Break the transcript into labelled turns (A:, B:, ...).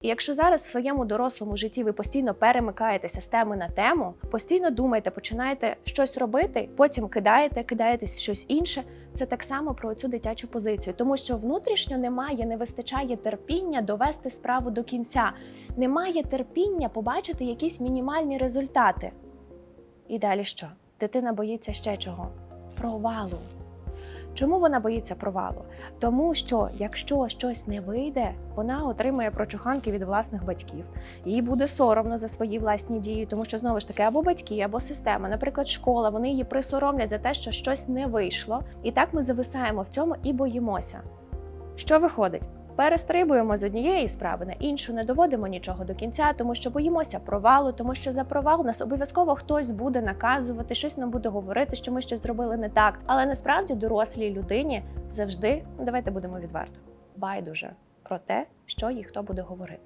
A: І якщо зараз в своєму дорослому житті ви постійно перемикаєтеся з теми на тему, постійно думаєте, починаєте щось робити, потім кидаєте, кидаєтесь в щось інше. Це так само про цю дитячу позицію, тому що внутрішньо немає, не вистачає терпіння довести справу до кінця, немає терпіння побачити якісь мінімальні результати. І далі що? Дитина боїться ще чого? Провалу. Чому вона боїться провалу? Тому що якщо щось не вийде, вона отримує прочуханки від власних батьків. Їй буде соромно за свої власні дії, тому що знову ж таки або батьки, або система, наприклад, школа, вони її присоромлять за те, що щось не вийшло. І так ми зависаємо в цьому і боїмося. Що виходить? Перестрибуємо з однієї справи на іншу, не доводимо нічого до кінця, тому що боїмося провалу, тому що за провал нас обов'язково хтось буде наказувати, щось нам буде говорити, що ми щось зробили не так. Але насправді дорослій людині завжди, давайте будемо відверто, байдуже про те, що їй хто буде говорити.